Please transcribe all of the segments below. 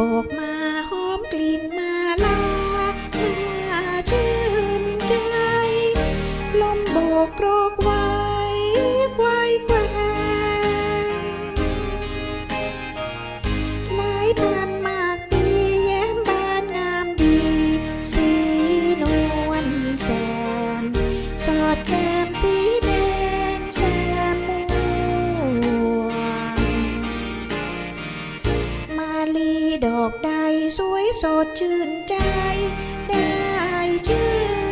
บอกมา สดชื่นใจ ได้ชื่น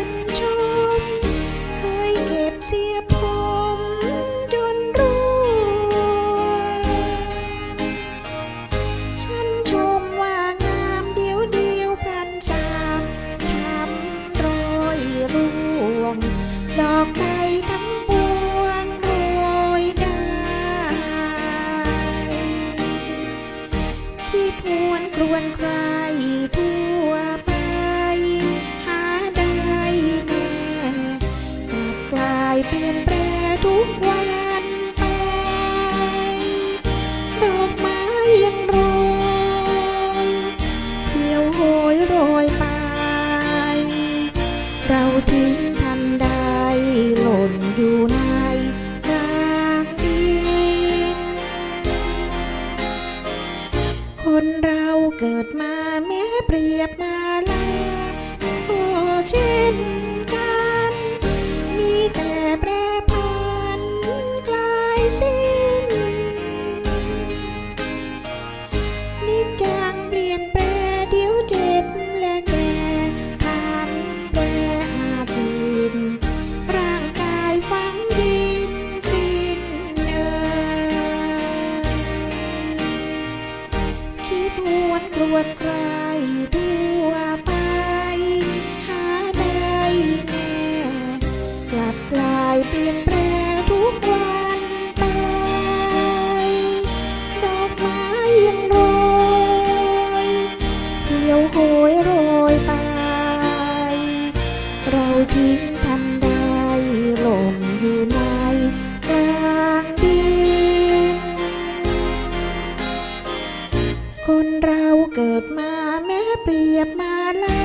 ควนใครทั่วไป หาได้แน่ลับกลายเปลี่ยนแปรทุกวัน คนเราเกิดมาแม้เปรียบมาลาก็เช่น วนใครทั่วไป หาได้แน่กลับกลายเปลี่ยนแปลงทุกวันไป ดอกไม้ยังโรยเที่ยวโหยโรยไป เราทิ้ง เปรียบมาลา